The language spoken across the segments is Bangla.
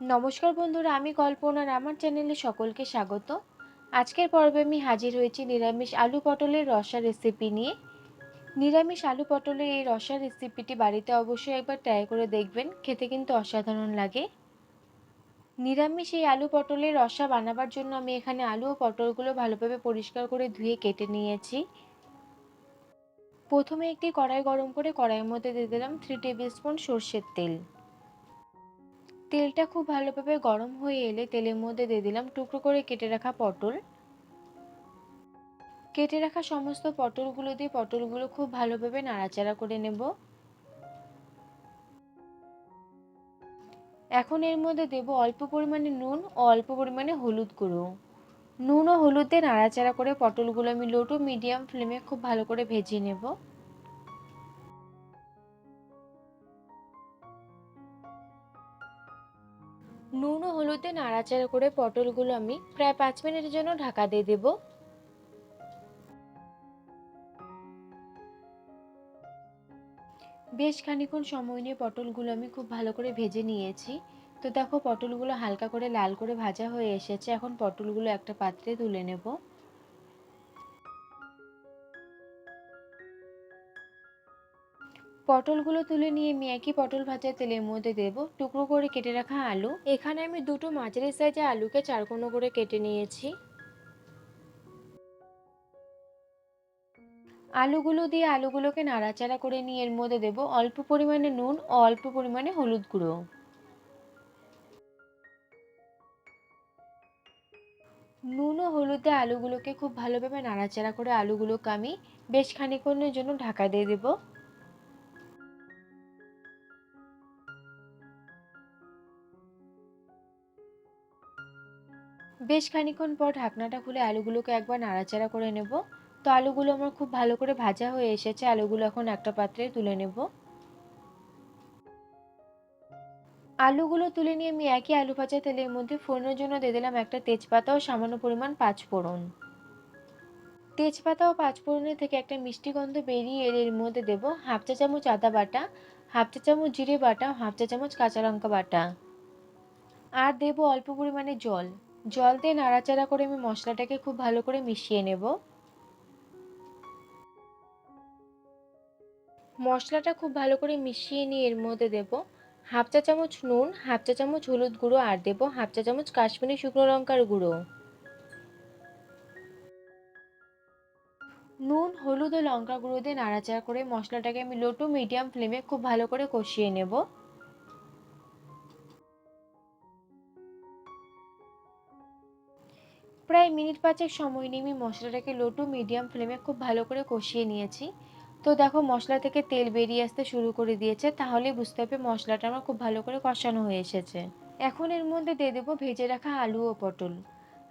নমস্কার বন্ধুরা, আমি কল্পনার আমার চ্যানেলে সকলকে স্বাগত। আজকের পর্বে আমি হাজির হয়েছি নিরামিষ আলু পটলের রসা রেসিপি নিয়ে। নিরামিষ আলু পটলের এই রসা রেসিপিটি বাড়িতে অবশ্যই একবার ট্রাই করে দেখবেন, খেতে কিন্তু অসাধারণ লাগে। নিরামিষ এই আলু পটলের রসা বানাবার জন্য আমি এখানে আলু ও পটলগুলো ভালোভাবে পরিষ্কার করে ধুয়ে কেটে নিয়েছি। প্রথমে একটি কড়াই গরম করে কড়াইয়ের মধ্যে দিয়ে দিলাম থ্রি টেবিল স্পুন সর্ষের তেল। তেলটা খুব ভালোভাবে গরম হয়ে এলে তেলের মধ্যে দিয়ে দিলাম টুকরো করে কেটে রাখা পটল। কেটে রাখা সমস্ত পটলগুলো দিয়ে পটলগুলো খুব ভালোভাবে নাড়াচাড়া করে নেব। এখন এর মধ্যে দেব অল্প পরিমাণে নুন ও অল্প পরিমাণে হলুদ গুঁড়ো। নুন ও হলুদ দিয়ে নাড়াচাড়া করে পটলগুলো আমি লো টু মিডিয়াম ফ্লেমে খুব ভালো করে ভেজে নেব। নুন ও হলুদে নাড়াচাড়া করে পটলগুলো আমি প্রায় পাঁচ মিনিটের জন্য ঢাকা দিয়ে দেব। বেশ খানিক্ষণ সময় নিয়ে পটলগুলো আমি খুব ভালো করে ভেজে নিয়েছি। তো দেখো, পটলগুলো হালকা করে লাল করে ভাজা হয়ে এসেছে। এখন পটলগুলো একটা পাত্রে তুলে নেব। পটলগুলো তুলে নিয়ে আমি একই পটল ভাজা তেলের মধ্যে দেব। টুকরো করে কেটে রাখা আলু। এখানে আমি দুটো মাঝারি সাইজে আলুকে চারকোনো করে কেটে নিয়েছি। আলুগুলো দিয়ে আলুগুলোকে নাড়াচাড়া করে নিয়ে এর মধ্যে দেব অল্প পরিমাণে নুন ও অল্প পরিমাণে হলুদ গুঁড়ো। নুন ও হলুদে আলুগুলোকে খুব ভালোভাবে নাড়াচাড়া করে আলুগুলোকে আমি বেশ খানিক্ষণের জন্য ঢাকা দিয়ে দেবো। বেশ খানিক্ষণ পর ঢাকনাটা খুলে আলুগুলোকে একবার নাড়াচাড়া করে নেব। তো আলুগুলো আমার খুব ভালো করে ভাজা হয়ে এসেছে, আলুগুলো এখন একটা পাত্রে তুলে নেব। আলুগুলো তুলে নিয়ে আমি একই আলু ভাজা তেলের মধ্যে ফোড়নের জন্য দিয়ে দিলাম একটা তেজপাতা ও সামান্য পরিমাণ পাঁচ ফোড়ন তেজপাতা ও পাঁচ ফোড়নের থেকে একটা মিষ্টি গন্ধ বেরিয়ে এর মধ্যে দেবো হাফ চা চামচ আদা বাটা, হাফ চা চামচ জিরে বাটা হাফ চা চামচ কাঁচা লঙ্কা বাটা। আর দেবো অল্প পরিমাণে জল। জল দিয়ে নাড়াচাড়া করে আমি মশলাটাকে খুব ভালো করে মিশিয়ে নেব। মশলাটা খুব ভালো করে মিশিয়ে নিয়ে এর মধ্যে দেব হাফ চা চামচ নুন, হাফ চা চামচ হলুদ গুঁড়ো আর দেবো হাফ চা চামচ কাশ্মীরি শুকনো লঙ্কার গুঁড়ো। নুন, হলুদ ও লঙ্কা গুঁড়ো দিয়ে নাড়াচাড়া করে মশলাটাকে আমি লো টু মিডিয়াম ফ্লেমে খুব ভালো করে কষিয়ে নেব। প্রায় মিনিট পাঁচেক সময় নিয়ে আমি মশলাটাকে লো টু মিডিয়াম ফ্লেমে খুব ভালো করে কষিয়ে নিয়েছি। তো দেখো মশলা থেকে তেল বেরিয়ে আসতে শুরু করে দিয়েছে তাহলে বুঝতে হবে মশলাটা আমার খুব ভালো করে কষানো হয়ে এসেছে। এখন এর মধ্যে দিয়ে দেবো ভেজে রাখা আলু ও পটল।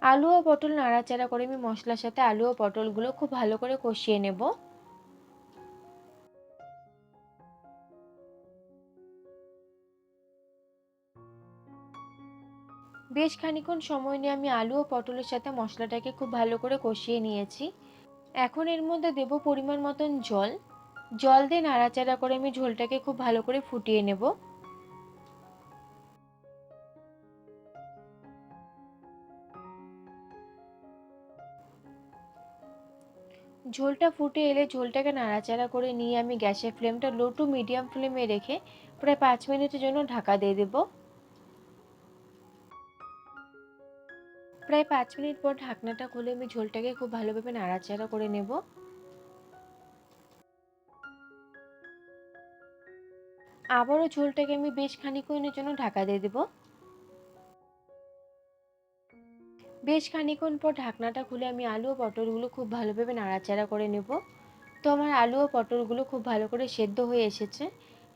আলু ও পটল নাড়াচাড়া করে আমি মশলার সাথে আলু ও পটলগুলো খুব ভালো করে কষিয়ে নেব। বেশ খানিক্ষণ সময় নিয়ে আমি আলু ও পটলের সাথে মশলাটাকে খুব ভালো করে কষিয়ে নিয়েছি। এখন এর মধ্যে দেব পরিমাণ মতন জল। জল দিয়ে নাড়াচাড়া করে আমি ঝোলটাকে খুব ভালো করে ফুটিয়ে নেব। ঝোলটা ফুটে এলে ঝোলটাকে নাড়াচাড়া করে নিয়ে আমি গ্যাসের ফ্লেমটা লো টু মিডিয়াম ফ্লেমে রেখে প্রায় পাঁচ মিনিটের জন্য ঢাকা দিয়ে দেবো। প্রায় পাঁচ মিনিট পর ঢাকনাটা খুলে আমি ঝোলটাকে খুব ভালোভাবে নাড়াচাড়া করে নেব। আবারও ঝোলটাকে আমি বেশ খানিক্ষণের জন্য ঢাকা দিয়ে দেব। বেশ খানিক্ষণ পর ঢাকনাটা খুলে আমি আলু ও পটলগুলো খুব ভালোভাবে নাড়াচাড়া করে নেব। তো আমার আলু ও পটলগুলো খুব ভালো করে সেদ্ধ হয়ে এসেছে।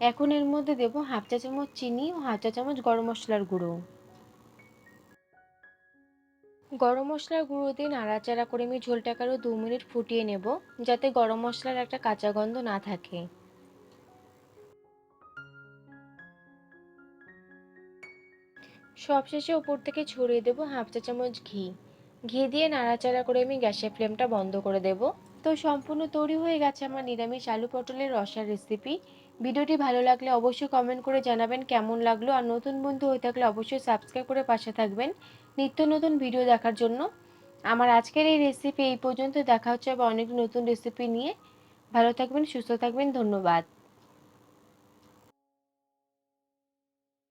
এখন এর মধ্যে দেব হাফ চা চামচ চিনি ও হাফ চা চামচ গরম মশলার গুঁড়ো। গরম মশলার গুঁড়ো দিয়ে নাড়াচাড়া করে আমি ঝোলটাকে আরও দু মিনিট ফুটিয়ে নেব, যাতে গরম মশলার একটা কাঁচা গন্ধ না থাকে। সবশেষে ওপর থেকে ছড়িয়ে দেবো হাফ চা চামচ ঘি। ঘি দিয়ে নাড়াচাড়া করে আমি গ্যাসের ফ্লেমটা বন্ধ করে দেব। তো সম্পূর্ণ তৈরি হয়ে গেছে আমার নিরামিষ আলু পটলের রসার রেসিপি ভিডিওটি ভালো লাগলে অবশ্যই কমেন্ট করে জানাবেন কেমন লাগল। আর নতুন বন্ধু হয়ে থাকলে অবশ্যই সাবস্ক্রাইব করে পাশে থাকবেন নিত্য নতুন ভিডিও দেখার জন্য। আমার আজকের এই রেসিপি এই পর্যন্ত। দেখা হচ্ছে আবার অনেক নতুন রেসিপি নিয়ে। ভালো থাকবেন, সুস্থ থাকবেন, ধন্যবাদ।